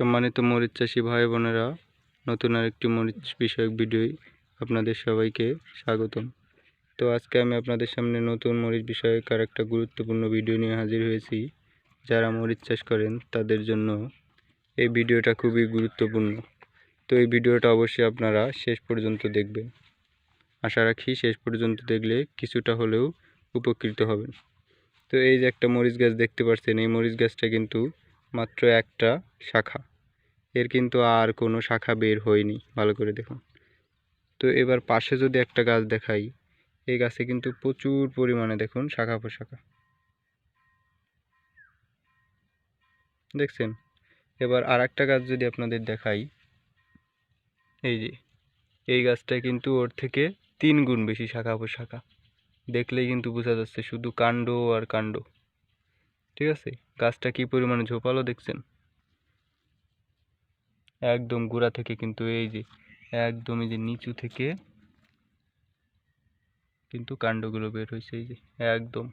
সম্মানিত মরিচ চাষি ভাই বোনেরা, নতুন আরেকটি মরিচ বিষয়ক ভিডিও আপনাদের সবাইকে স্বাগতম। তো আজকে আমি আপনাদের সামনে নতুন মরিচ বিষয়ক আর একটা গুরুত্বপূর্ণ ভিডিও নিয়ে হাজির হয়েছি। যারা মরিচ চাষ করেন, তাদের জন্য এই ভিডিওটা খুবই গুরুত্বপূর্ণ। তো এই ভিডিওটা অবশ্যই আপনারা শেষ পর্যন্ত দেখবেন। আশা রাখি শেষ পর্যন্ত দেখলে কিছুটা হলেও উপকৃত হবেন। তো এই যে একটা মরিচ গাছ দেখতে পাচ্ছেন এই মরিচ গাছটা কিন্তু মাত্র একটা শাখা। এর কিন্তু আর কোনো শাখা বের হয়নি। ভালো করে দেখুন। তো এবার পাশে যদি একটা গাছ দেখাই, এই গাছে কিন্তু প্রচুর পরিমাণে দেখুন শাখা পোশাখা দেখছেন? এবার আর একটা গাছ যদি আপনাদের দেখাই, এই যে, এই গাছটায় কিন্তু ওর থেকে তিন গুণ বেশি শাখা পোশাখা দেখলেই কিন্তু বোঝা যাচ্ছে শুধু কাণ্ড আর কাণ্ড। ঠিক আছে? গাছটা কি পরিমাণে ঝোপালো দেখছেন? একদম গোড়া থেকে কিন্তু এই যে, একদম এই যে নিচু থেকে কিন্তু কাণ্ডগুলো বের হয়েছে এই যে, একদম।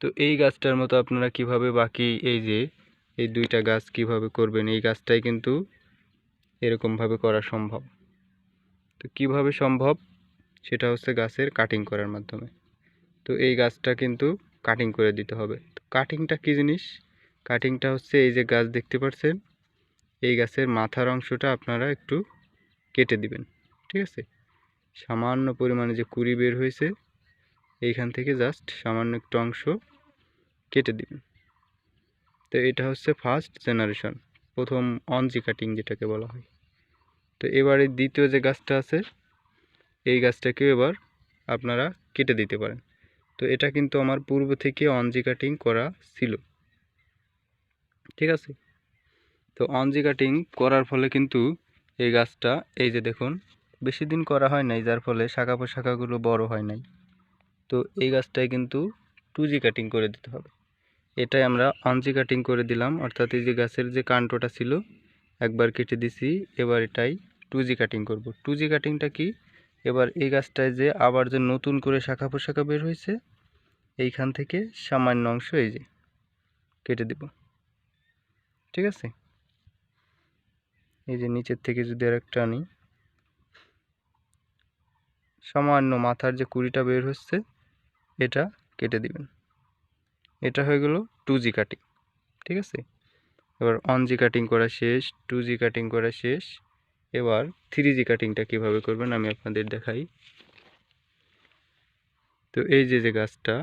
তো এই গাছটার মতো আপনারা কীভাবে বাকি এই যে, এই দুইটা গাছ কীভাবে করবেন? এই গাছটাই কিন্তু এরকমভাবে করা সম্ভব। তো কীভাবে সম্ভব? সেটা হচ্ছে গাছের কাটিং করার মাধ্যমে। তো এই গাছটা কিন্তু কাটিং করে দিতে হবে। তো কাটিংটা কী জিনিস? কাটিংটা হচ্ছে এই যে গাছ দেখতে পাচ্ছেন এই গাছের মাথার অংশটা আপনারা একটু কেটে দিবেন, ঠিক আছে? সামান্য পরিমাণে যে কুড়ি বের হয়েছে, এইখান থেকে জাস্ট সামান্য একটু অংশ কেটে দিবেন। তো এটা হচ্ছে ফার্স্ট জেনারেশন প্রথম অনজি কাটিং যেটাকে বলা হয়। তো এবারে দ্বিতীয় যে গাছটা আছে, এই গাছটাকেও এবার আপনারা কেটে দিতে পারেন। তো এটা কিন্তু আমার পূর্ব থেকে অনজি কাটিং করা ছিল, ঠিক আছে? তো অনজি কাটিং করার ফলে কিন্তু এই গাছটা, এই যে দেখুন, বেশি দিন করা হয় নাই, যার ফলে শাখা পোশাখাগুলো বড় হয় নাই। তো এই গাছটায় কিন্তু টু জি কাটিং করে দিতে হবে। এটাই আমরা অনজি কাটিং করে দিলাম, অর্থাৎ এই যে গাছের যে কাণ্টটা ছিল, একবার কেটে দিছি, এবার এটাই টু জি কাটিং করব। টু জি কাটিংটা কি? এবার এই গাছটায় যে আবার যে নতুন করে শাখা পোশাখা বের হয়েছে, এইখান থেকে সামান্য অংশ এই যে কেটে দেব। ঠিক আছে? এই যে নিচের থেকে যদি আর একটা আনি। সামান্য মাথার যে কুড়িটা বের হচ্ছে, এটা কেটে দিবেন। এটা হয়ে গেল টু জি কাটিং ঠিক আছে? এবার ওয়ান জি কাটিং করা শেষ টু জি কাটিং করা শেষ। এবার থ্রি জি কাটিংটা কীভাবে করবেন আমি আপনাদের দেখাই। তো এই যে যে গাছটা,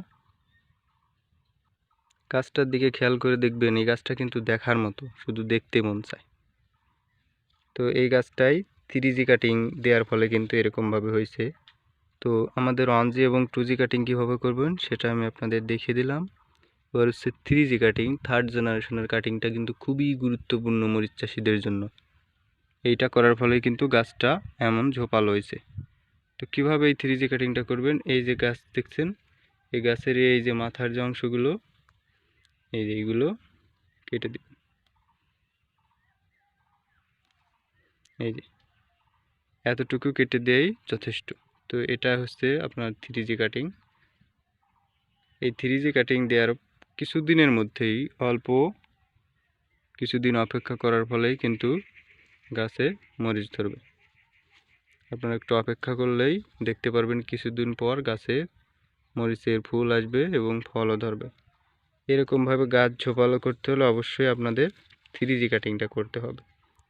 গাছটার দিকে খেয়াল করে দেখবেন, এই গাছটা কিন্তু দেখার মতো, শুধু দেখতে মন চায়। তো এই গাছটাই থ্রি কাটিং দেওয়ার ফলে কিন্তু এরকমভাবে হয়েছে। তো আমাদের ওয়ান জি এবং টু জি কাটিং কীভাবে করবেন সেটা আমি আপনাদের দেখিয়ে দিলাম। এবার হচ্ছে থ্রি জি কাটিং থার্ড জেনারেশনের কাটিংটা কিন্তু খুবই গুরুত্বপূর্ণ মরিচ চাষিদের জন্য। এইটা করার ফলে কিন্তু গাছটা এমন ঝোপালো হয়েছে। তো কীভাবে এই থ্রি জি কাটিংটা করবেন? এই যে গাছ দেখছেন, এই গাছের এই যে মাথার যে অংশগুলো, এই যে এইগুলো কেটে দিবেন। এই যে। এতটুকু কেটে দেয় যথেষ্ট। তো এটা হচ্ছে আপনার থ্রি জি কাটিং এই থ্রি জি কাটিং দেওয়ার কিছুদিনের মধ্যেই অল্প কিছুদিন অপেক্ষা করার ফলেই কিন্তু গাছে মরিচ ধরবে। আপনারা একটু অপেক্ষা করলেই দেখতে পারবেন কিছুদিন পর গাছে মরিচের ফুল আসবে এবং ফলও ধরবে। এরকমভাবে গাছ ঝোপালো করতে হলে অবশ্যই আপনাদের থ্রি জি কাটিংটা করতে হবে।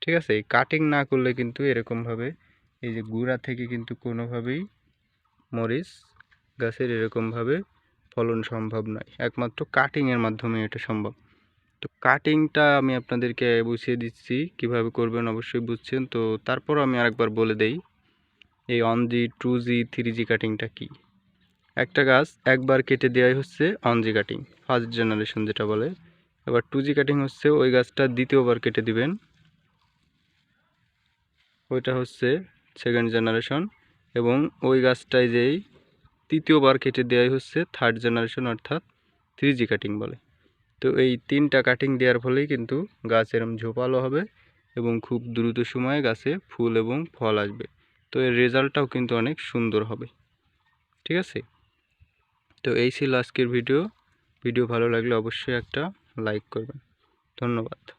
ঠিক আছে? এই কাটিং না করলে কিন্তু এরকমভাবে এই যে গুঁড়া থেকে কিন্তু কোনোভাবেই মরিচ গাছের এরকমভাবে ফলন সম্ভব নয়। একমাত্র কাটিংয়ের মাধ্যমে এটা সম্ভব। তো কাটিংটা আমি আপনাদেরকে বুঝিয়ে দিচ্ছি, কীভাবে করবেন অবশ্যই বুঝছেন। তো তারপর আমি আরেকবার বলে দেই, এই one G two G three G কাটিংটা কী? একটা গাছ একবার কেটে দেওয়াই হচ্ছে one G cutting first generation যেটা বলে। এবার টু জি কাটিং হচ্ছে ওই গাছটা দ্বিতীয়বার কেটে দিবেন। ওইটা হচ্ছে সেকেন্ড জেনারেশন এবং ওই গাছটায় যেই তৃতীয়বার কেটে দেওয়াই হচ্ছে থার্ড জেনারেশন অর্থাৎ থ্রি জি কাটিং বলে। তো এই তিনটা কাটিং দেওয়ার ফলেই কিন্তু গাছ এরম ঝোপালো হবে এবং খুব দ্রুত সময়ে গাছে ফুল এবং ফল আসবে। তো এর রেজাল্টটাও কিন্তু অনেক সুন্দর হবে। ঠিক আছে? তো এই ছিল আজকের ভিডিও। ভিডিও ভালো লাগলে অবশ্যই একটা লাইক করবেন। ধন্যবাদ।